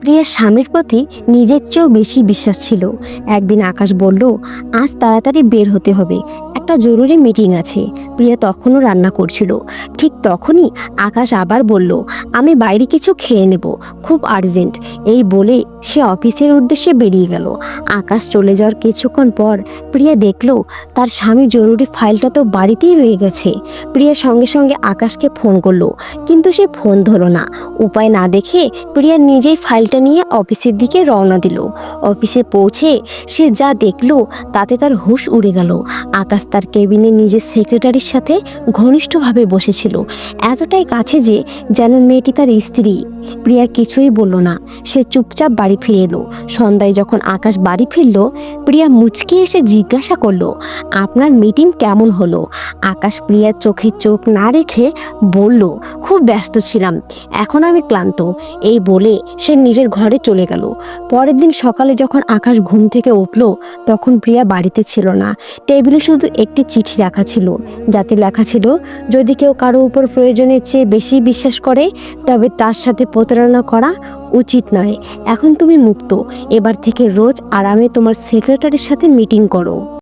প্রিয়ার স্বামীর প্রতি নিজের চেয়েও বেশি বিশ্বাস ছিল। একদিন আকাশ বলল, আজ তাড়াতাড়ি বের হতে হবে। একটা জরুরি মিটিং আছে। প্রিয়া তখনও রান্না করছিল। ঠিক তখনই আকাশ আবার বলল, আমি বাইরে কিছু খেয়ে নেব। খুব আর্জেন্ট এই বলে সে অফিসের উদ্দেশ্যে বেরিয়ে গেল। আকাশ চলে যাওয়ার কিছুক্ষণ পর প্রিয়া দেখল, তার স্বামী জরুরি ফাইলটা তো বাড়িতেই রয়ে গেছে। প্রিয়া সঙ্গে সঙ্গে আকাশকে ফোন করল, কিন্তু সে ফোন ধরো না। উপায় না দেখে প্রিয়া নিজেই ফাইলটা নিয়ে অফিসের দিকে রওনা দিল। অফিসে পৌঁছে সে যা দেখল তাতে তার হুঁশ উড়ে গেল। আকাশ তার কেবিনে নিজের সেক্রেটারির সাথে ঘনিষ্ঠভাবে বসেছিল। এতটাই কাছে যে যেন মেয়েটি তার স্ত্রী। প্রিয়া কিছুই বলল না। সে চুপচাপ বাড়ি ফিরে এলো। সন্ধ্যায় যখন আকাশ বাড়ি ফিরল, প্রিয়া মুচকি এসে জিজ্ঞাসা করল, আপনার মিটিং কেমন হলো? আকাশ প্রিয়ার চোখে চোখ না রেখে বলল খুব ব্যস্ত ছিলাম। এখন আমি ক্লান্ত। এই বলে সে নিজের ঘরে চলে গেল। পরের দিন সকালে যখন আকাশ ঘুম থেকে উঠল, তখন প্রিয়া বাড়িতে ছিল না। টেবিলে শুধু একটি চিঠি রাখা ছিল, যাতে লেখা ছিল, যদি কেউ কারও উপর প্রয়োজনের চেয়ে বেশি বিশ্বাস করে, তবে তার সাথে প্রতারণা করা উচিত নয়। এখন তুমি মুক্ত। এবার থেকে রোজ আরামে তোমার সেক্রেটারির সাথে মিটিং করো।